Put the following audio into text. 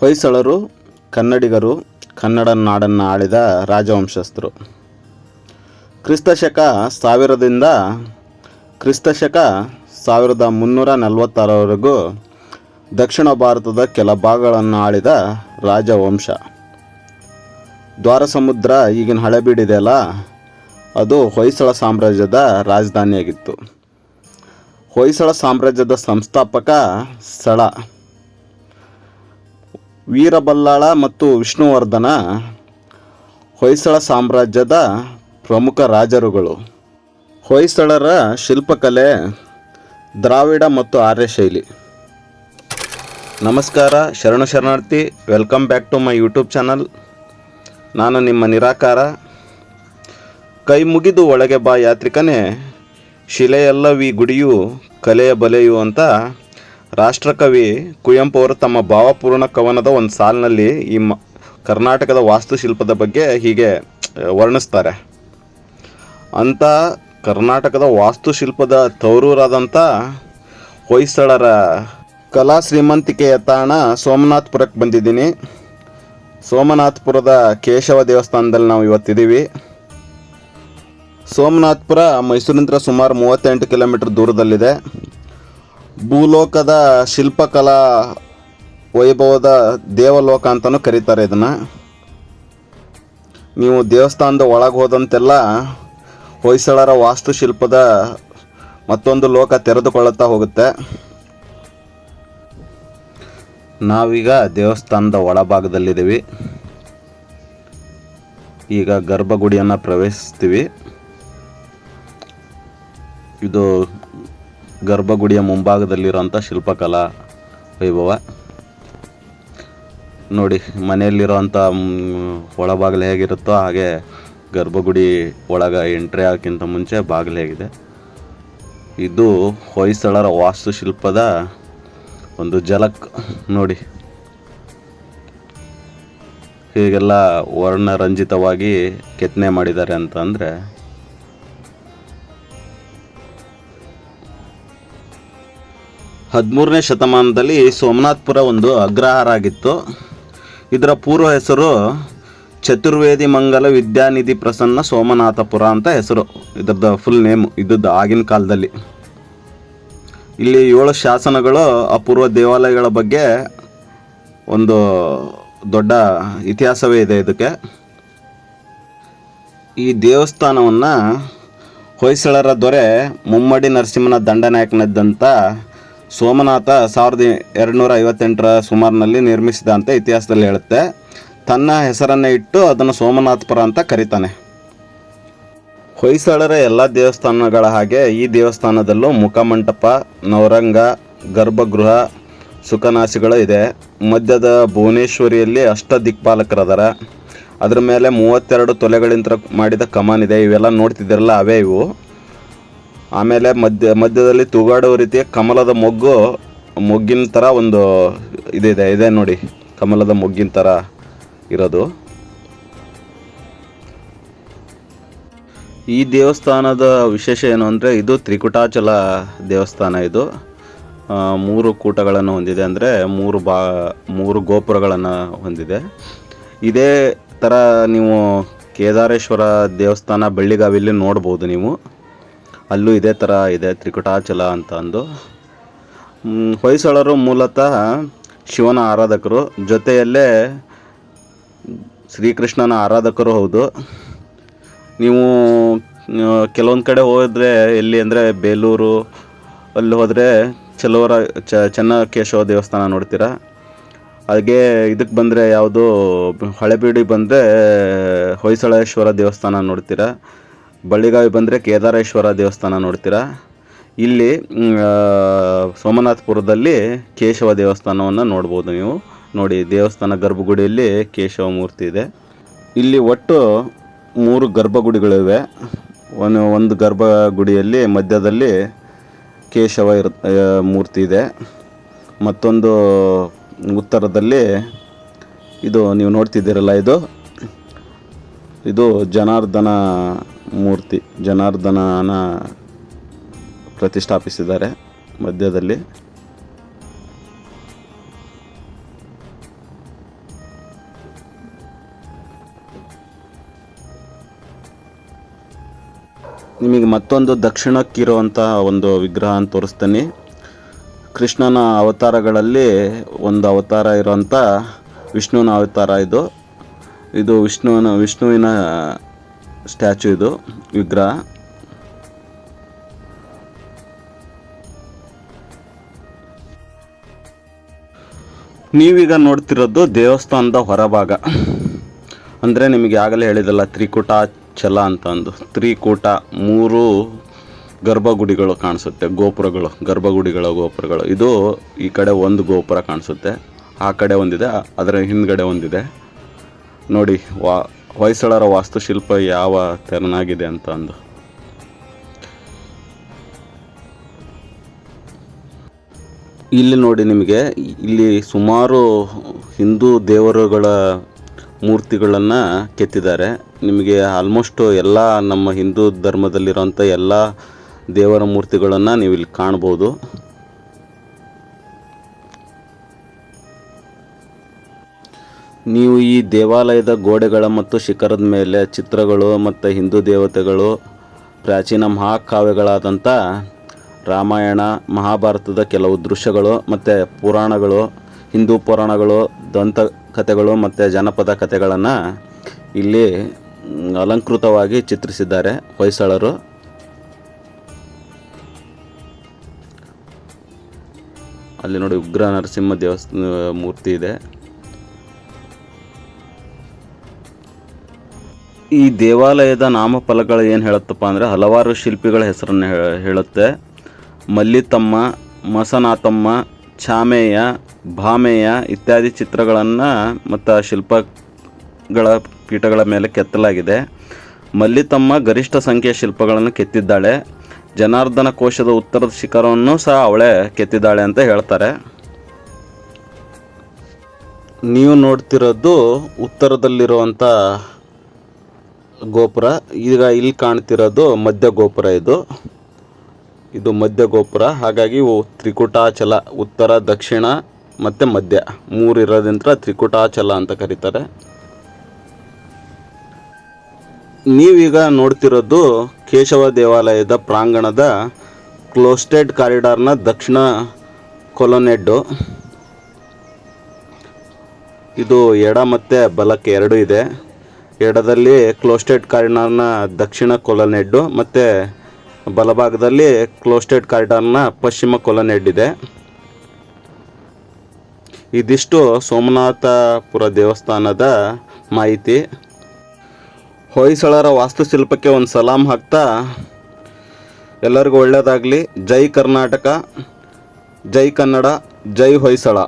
ಹೊಯ್ಸಳರು, ಕನ್ನಡಿಗರು ಕನ್ನಡ ನಾಡನ್ನು ಆಳಿದ ರಾಜವಂಶಸ್ಥರು. ಕ್ರಿಸ್ತಶಕ ಸಾವಿರದಿಂದ, ಕ್ರಿಸ್ತಶಕ ಸಾವಿರದ ಮುನ್ನೂರ ನಲವತ್ತಾರವರೆಗೂ ದಕ್ಷಿಣ ಭಾರತದ ಕೆಲ ಭಾಗಗಳನ್ನು ಆಳಿದ ರಾಜವಂಶ. ದ್ವಾರಸಮುದ್ರ ಈಗಿನ ಹಳೆಬೀಡಿದೆಯಲ್ಲ ಅದು ಹೊಯ್ಸಳ ಸಾಮ್ರಾಜ್ಯದ ರಾಜಧಾನಿಯಾಗಿತ್ತು. ಹೊಯ್ಸಳ ಸಾಮ್ರಾಜ್ಯದ ಸಂಸ್ಥಾಪಕ ಸ್ಥಳ. ವೀರಬಲ್ಲಾಳ ಮತ್ತು ವಿಷ್ಣುವರ್ಧನ ಹೊಯ್ಸಳ ಸಾಮ್ರಾಜ್ಯದ ಪ್ರಮುಖ ರಾಜರುಗಳು. ಹೊಯ್ಸಳರ ಶಿಲ್ಪಕಲೆ, ದ್ರಾವಿಡ ಮತ್ತು ಆರ್ಯ ಶೈಲಿ. ನಮಸ್ಕಾರ, ಶರಣು ಶರಣಾರ್ಥಿ, welcome back to my YouTube channel. ನಾನು ನಿಮ್ಮ ನಿರಾಕಾರ. ಕೈ ಮುಗಿದು ಒಳಗೆ ಬಾ ಯಾತ್ರಿಕನೇ, ಶಿಲೆಯಲ್ಲವೀ ಗುಡಿಯು ಕಲೆಯ ಬಲೆಯು ಅಂತ ರಾಷ್ಟ್ರಕವಿ ಕುವೆಂಪು ಅವರು ತಮ್ಮ ಭಾವಪೂರ್ಣ ಕವನದ ಒಂದು ಸಾಲಿನಲ್ಲಿ ಈ ಮ, ಕರ್ನಾಟಕದ ವಾಸ್ತುಶಿಲ್ಪದ ಬಗ್ಗೆ ಹೀಗೆ ವರ್ಣಿಸ್ತಾರೆ. ಅಂಥ ಕರ್ನಾಟಕದ ವಾಸ್ತುಶಿಲ್ಪದ ತೌರೂರಾದಂಥ ಹೊಯ್ಸಳರ ಕಲಾ ಶ್ರೀಮಂತಿಕೆಯ ತಾಣ ಸೋಮನಾಥ್ಪುರಕ್ಕೆ ಬಂದಿದ್ದೀನಿ. ಸೋಮನಾಥ್ಪುರದ ಕೇಶವ ದೇವಸ್ಥಾನದಲ್ಲಿ ನಾವು ಇವತ್ತಿದ್ದೀವಿ. ಸೋಮನಾಥ್ಪುರ ಮೈಸೂರಿನಿಂದ ಸುಮಾರು ಮೂವತ್ತೆಂಟು ಕಿಲೋಮೀಟರ್ ದೂರದಲ್ಲಿದೆ. ಭೂಲೋಕದ ಶಿಲ್ಪಕಲಾ ವೈಭವದ ದೇವಲೋಕ ಅಂತಲೂ ಕರೀತಾರೆ ಇದನ್ನು. ನೀವು ದೇವಸ್ಥಾನದ ಒಳಗೆ ಹೋದಂತೆಲ್ಲ ಹೊಯ್ಸಳರ ವಾಸ್ತುಶಿಲ್ಪದ ಮತ್ತೊಂದು ಲೋಕ ತೆರೆದುಕೊಳ್ಳುತ್ತಾ ಹೋಗುತ್ತೆ. ನಾವೀಗ ದೇವಸ್ಥಾನದ ಒಳಭಾಗದಲ್ಲಿದ್ದೀವಿ. ಈಗ ಗರ್ಭಗುಡಿಯನ್ನು ಪ್ರವೇಶಿಸ್ತೀವಿ. ಇದು ಗರ್ಭಗುಡಿಯ ಮುಂಭಾಗದಲ್ಲಿರುವಂಥ ಶಿಲ್ಪಕಲಾ ವೈಭವ. ನೋಡಿ ಮನೆಯಲ್ಲಿರುವಂಥ ಒಳಬಾಗಿಲು ಹೇಗಿರುತ್ತೋ ಹಾಗೆ ಗರ್ಭಗುಡಿ ಒಳಗೆ ಎಂಟ್ರಿ ಆಗಕ್ಕಿಂತ ಮುಂಚೆ ಬಾಗಿಲು ಹೇಗಿದೆ. ಇದು ಹೊಯ್ಸಳರ ವಾಸ್ತುಶಿಲ್ಪದ ಒಂದು ಜಲಕ್ ನೋಡಿ, ಹೀಗೆಲ್ಲ ವರ್ಣರಂಜಿತವಾಗಿ ಕೆತ್ತನೆ ಮಾಡಿದ್ದಾರೆ ಅಂತ ಅಂದರೆ ಹದಿಮೂರನೇ ಶತಮಾನದಲ್ಲಿ ಸೋಮನಾಥ್ಪುರ ಒಂದು ಅಗ್ರಹಾರ ಆಗಿತ್ತು ಇದರ ಪೂರ್ವ ಹೆಸರು ಚತುರ್ವೇದಿ ಮಂಗಲ ವಿದ್ಯಾನಿಧಿ ಪ್ರಸನ್ನ ಸೋಮನಾಥಪುರ ಅಂತ ಹೆಸರು. ಇದರದ್ದು ಫುಲ್ ನೇಮ್ ಇದ್ದದ್ದು ಆಗಿನ ಕಾಲದಲ್ಲಿ. ಇಲ್ಲಿ ಏಳು ಶಾಸನಗಳು ಅಪೂರ್ವ ದೇವಾಲಯಗಳ ಬಗ್ಗೆ ಒಂದು ದೊಡ್ಡ ಇತಿಹಾಸವೇ ಇದೆ ಇದಕ್ಕೆ. ಈ ದೇವಸ್ಥಾನವನ್ನು ಹೊಯ್ಸಳರ ದೊರೆ ಮುಮ್ಮಡಿ ನರಸಿಂಹನ ದಂಡನಾಯಕನದ್ದಂಥ ಸೋಮನಾಥ ಸಾವಿರದ ಎರಡುನೂರ ಐವತ್ತೆಂಟರ ಸುಮಾರಿನಲ್ಲಿ ನಿರ್ಮಿಸಿದ ಅಂತ ಇತಿಹಾಸದಲ್ಲಿ ಹೇಳುತ್ತೆ. ತನ್ನ ಹೆಸರನ್ನು ಇಟ್ಟು ಅದನ್ನು ಸೋಮನಾಥಪುರ ಅಂತ ಕರೀತಾನೆ. ಹೊಯ್ಸಳರ ಎಲ್ಲ ದೇವಸ್ಥಾನಗಳ ಹಾಗೆ ಈ ದೇವಸ್ಥಾನದಲ್ಲೂ ಮುಖಮಂಟಪ, ನವರಂಗ, ಗರ್ಭಗೃಹ ಸುಖನಾಶಿಗಳು ಇದೆ. ಮಧ್ಯದ ಭುವನೇಶ್ವರಿಯಲ್ಲಿ ಅಷ್ಟ ದಿಕ್ಪಾಲಕರದಾರ ಅದ್ರ ಮೇಲೆ ಮೂವತ್ತೆರಡು ತೊಲೆಗಳಿಂದ ಮಾಡಿದ ಕಮಾನಿದೆ ಇವೆಲ್ಲ ನೋಡ್ತಿದ್ದೀರಲ್ಲ, ಅವೇ ಇವು. ಆಮೇಲೆ ಮಧ್ಯ, ಮಧ್ಯದಲ್ಲಿ ತೂಗಾಡುವ ರೀತಿಯ ಕಮಲದ ಮೊಗ್ಗು, ಮೊಗ್ಗಿನ ಥರ ಒಂದು ಇದಿದೆ ಇದೆ ನೋಡಿ. ಕಮಲದ ಮೊಗ್ಗಿನ ಥರ ಇರೋದು. ಈ ದೇವಸ್ಥಾನದ ವಿಶೇಷ ಏನು ಅಂದರೆ ಇದು ತ್ರಿಕುಟಾಚಲ ದೇವಸ್ಥಾನ ಇದು. ಮೂರು ಕೂಟಗಳನ್ನು ಹೊಂದಿದೆ ಅಂದರೆ ಮೂರು ಬಾ, ಮೂರು ಗೋಪುರಗಳನ್ನು ಹೊಂದಿದೆ. ಇದೇ ಥರ ನೀವು ಕೇದಾರೇಶ್ವರ ದೇವಸ್ಥಾನ, ಬೆಳ್ಳಿಗಾವಿಯಲ್ಲಿ ನೋಡ್ಬೋದು ನೀವು. ಅಲ್ಲೂ ಇದೇ ಥರ ಇದೆ, ತ್ರಿಕುಟಾಚಲ ಅಂತ ಅಂದು. ಹೊಯ್ಸಳರು ಮೂಲತಃ ಶಿವನ ಆರಾಧಕರು. ಜೊತೆಯಲ್ಲೇ ಶ್ರೀಕೃಷ್ಣನ ಆರಾಧಕರು ಹೌದು. ನೀವು ಕೆಲವೊಂದು ಕಡೆ ಹೋದರೆ ಎಲ್ಲಿ ಅಂದರೆ ಬೇಲೂರು, ಅಲ್ಲಿ ಹೋದರೆ ಚೆಲುವರ ಚೆನ್ನಕೇಶವ ದೇವಸ್ಥಾನ ನೋಡ್ತೀರಾ? ಹಾಗೆ ಇದಕ್ಕೆ ಬಂದರೆ ಯಾವುದು, ಹಳೆಬೀಡಿಗೆ ಬಂದರೆ ಹೊಯ್ಸಳೇಶ್ವರ ದೇವಸ್ಥಾನ ನೋಡ್ತೀರಾ? ಬಳ್ಳಿಗಾವಿ ಬಂದರೆ ಕೇದಾರೇಶ್ವರ ದೇವಸ್ಥಾನ ನೋಡ್ತೀರಾ? ಇಲ್ಲಿ ಸೋಮನಾಥಪುರದಲ್ಲಿ ಕೇಶವ ದೇವಸ್ಥಾನವನ್ನು ನೋಡ್ಬೋದು ನೀವು. ನೋಡಿ, ದೇವಸ್ಥಾನ ಗರ್ಭಗುಡಿಯಲ್ಲಿ ಕೇಶವ ಮೂರ್ತಿ ಇದೆ. ಇಲ್ಲಿ ಒಟ್ಟು ಮೂರು ಗರ್ಭಗುಡಿಗಳಿವೆ. ಒಂದು ಒಂದು ಗರ್ಭಗುಡಿಯಲ್ಲಿ ಮಧ್ಯದಲ್ಲಿ ಕೇಶವ ಇರ್ ಮೂರ್ತಿ ಇದೆ. ಮತ್ತೊಂದು ಉತ್ತರದಲ್ಲಿ ಇದು ನೀವು ನೋಡ್ತಿದ್ದೀರಲ್ಲ ಇದು? ಇದು ಜನಾರ್ದನ ಮೂರ್ತಿ ಜನಾರ್ದನನ ಪ್ರತಿಷ್ಠಾಪಿಸಿದ್ದಾರೆ ಮಧ್ಯದಲ್ಲಿ. ನಿಮಗೆ ಮತ್ತೊಂದು ದಕ್ಷಿಣಕ್ಕಿರುವಂಥ ಒಂದು ವಿಗ್ರಹ ಅಂತ ತೋರಿಸ್ತೀನಿ. ಕೃಷ್ಣನ ಅವತಾರಗಳಲ್ಲಿ ಒಂದು ಅವತಾರ ಇರುವಂಥ ವಿಷ್ಣುವಿನ ಅವತಾರ ಇದು. ಇದು ವಿಷ್ಣುವಿನ ವಿಷ್ಣುವಿನ ಸ್ಟ್ಯಾಚು ಇದು, ವಿಗ್ರಹ. ನೀವೀಗ ನೋಡ್ತಿರೋದು ದೇವಸ್ಥಾನದ ಹೊರಭಾಗ. ಅಂದರೆ ನಿಮಗೆ ಆಗಲೇ ಹೇಳಿದಲ್ಲ, ತ್ರಿಕೂಟ ಛಲ ಅಂತ ಅಂದು ತ್ರಿಕೂಟ ಮೂರು ಗರ್ಭಗುಡಿಗಳು ಕಾಣಿಸುತ್ತೆ, ಗೋಪುರಗಳು, ಗರ್ಭಗುಡಿಗಳ ಗೋಪುರಗಳು. ಇದು ಈ ಕಡೆ ಒಂದು ಗೋಪುರ ಕಾಣಿಸುತ್ತೆ, ಆ ಕಡೆ ಒಂದಿದೆ, ಅದರ ಹಿಂದ್ಗಡೆ ಒಂದಿದೆ. ನೋಡಿ, ವಾ ಹೊಯ್ಸಳರ ವಾಸ್ತುಶಿಲ್ಪ ಯಾವ ತೆರನಾಗಿದೆ ಅಂತ ಅಂದು ಇಲ್ಲಿ ನೋಡಿ ನಿಮಗೆ, ಇಲ್ಲಿ ಸುಮಾರು ಹಿಂದೂ ದೇವರುಗಳ ಮೂರ್ತಿಗಳನ್ನು ಕೆತ್ತಿದ್ದಾರೆ. ನಿಮಗೆ ಆಲ್ಮೋಸ್ಟ್ ಎಲ್ಲ ನಮ್ಮ ಹಿಂದೂ ಧರ್ಮದಲ್ಲಿರೋಂಥ ಎಲ್ಲ ದೇವರ ಮೂರ್ತಿಗಳನ್ನು ನೀವು ಇಲ್ಲಿ ಕಾಣ್ಬೋದು. ನೀವು ಈ ದೇವಾಲಯದ ಗೋಡೆಗಳ ಮತ್ತು ಶಿಖರದ ಮೇಲೆ ಚಿತ್ರಗಳು ಮತ್ತು ಹಿಂದೂ ದೇವತೆಗಳು, ಪ್ರಾಚೀನ ಮಹಾಕಾವ್ಯಗಳಾದಂಥ ರಾಮಾಯಣ, ಮಹಾಭಾರತದ ಕೆಲವು ದೃಶ್ಯಗಳು ಮತ್ತು ಪುರಾಣಗಳು, ಹಿಂದೂ ಪುರಾಣಗಳು, ದಂತ ಕಥೆಗಳು ಮತ್ತು ಜನಪದ ಕಥೆಗಳನ್ನು ಇಲ್ಲಿ ಅಲಂಕೃತವಾಗಿ ಚಿತ್ರಿಸಿದ್ದಾರೆ ಹೊಯ್ಸಳರು. ಅಲ್ಲಿ ನೋಡಿ ಉಗ್ರ ನರಸಿಂಹ ದೇವಸ್ಥಾನ, ಮೂರ್ತಿ ಇದೆ. ಈ ದೇವಾಲಯದ ನಾಮಫಲಗಳು ಏನು ಹೇಳುತ್ತಪ್ಪ ಅಂದರೆ ಹಲವಾರು ಶಿಲ್ಪಿಗಳ ಹೆಸರನ್ನು ಹೇಳುತ್ತೆ. ಮಲ್ಲಿತಮ್ಮ ಮಸನಾಥಮ್ಮ ಛಾಮೇಯ ಭಾಮೇಯ ಇತ್ಯಾದಿ ಚಿತ್ರಗಳನ್ನು ಮತ್ತು ಶಿಲ್ಪಗಳ ಪೀಠಗಳ ಮೇಲೆ ಕೆತ್ತಲಾಗಿದೆ. ಮಲ್ಲಿತಮ್ಮ ಗರಿಷ್ಠ ಸಂಖ್ಯೆಯ ಶಿಲ್ಪಗಳನ್ನು ಕೆತ್ತಿದ್ದಾಳೆ. ಜನಾರ್ದನ ಕೋಶದ ಉತ್ತರದ ಶಿಖರವನ್ನು ಸಹ ಅವಳೇ ಕೆತ್ತಿದ್ದಾಳೆ ಅಂತ ಹೇಳ್ತಾರೆ. ನೀವು ನೋಡ್ತಿರೋದು ಉತ್ತರದಲ್ಲಿರುವಂಥ ಗೋಪುರ. ಈಗ ಇಲ್ಲಿ ಕಾಣ್ತಿರೋದು ಮಧ್ಯ ಗೋಪುರ ಇದು. ಇದು ಮಧ್ಯ ಗೋಪುರ. ಹಾಗಾಗಿ ತ್ರಿಕುಟಾಚಲ, ಉತ್ತರ, ದಕ್ಷಿಣ ಮತ್ತು ಮಧ್ಯ. ಮೂರು ಇರೋದ್ರಿಂದ ತ್ರಿಕುಟಾಚಲ ಅಂತ ಕರೀತಾರೆ. ನೀವೀಗ ನೋಡ್ತಿರೋದು ಕೇಶವ ದೇವಾಲಯದ ಪ್ರಾಂಗಣದ ಕ್ಲೋಸ್ಟೆಡ್ ಕಾರಿಡಾರ್ನ ದಕ್ಷಿಣ ಕೊಲೊನೆಡ್ಡು. ಇದು ಎಡ ಮತ್ತು ಬಲಕ್ಕೆ ಎರಡು ಇದೆ. ಎಡದಲ್ಲಿ ಕ್ಲೋಸ್ಟೆಡ್ ಕಾರಿಡಾರ್ನ ದಕ್ಷಿಣ ಕೊಲನೆಡ್ಡು ಮತ್ತು ಬಲಭಾಗದಲ್ಲಿ ಕ್ಲೋಸ್ಟೆಡ್ ಕಾರಿಡಾರ್ನ ಪಶ್ಚಿಮ ಕೊಲನೆಡ್ ಇದೆ ಇದಿಷ್ಟು ಸೋಮನಾಥಪುರ ದೇವಸ್ಥಾನದ ಮಾಹಿತಿ. ಹೊಯ್ಸಳರ ವಾಸ್ತುಶಿಲ್ಪಕ್ಕೆ ಒಂದು ಸಲಾಂ ಹಾಕ್ತಾ ಎಲ್ಲರಿಗೂ ಒಳ್ಳೆಯದಾಗಲಿ. ಜೈ ಕರ್ನಾಟಕ, ಜೈ ಕನ್ನಡ, ಜೈ ಹೊಯ್ಸಳ.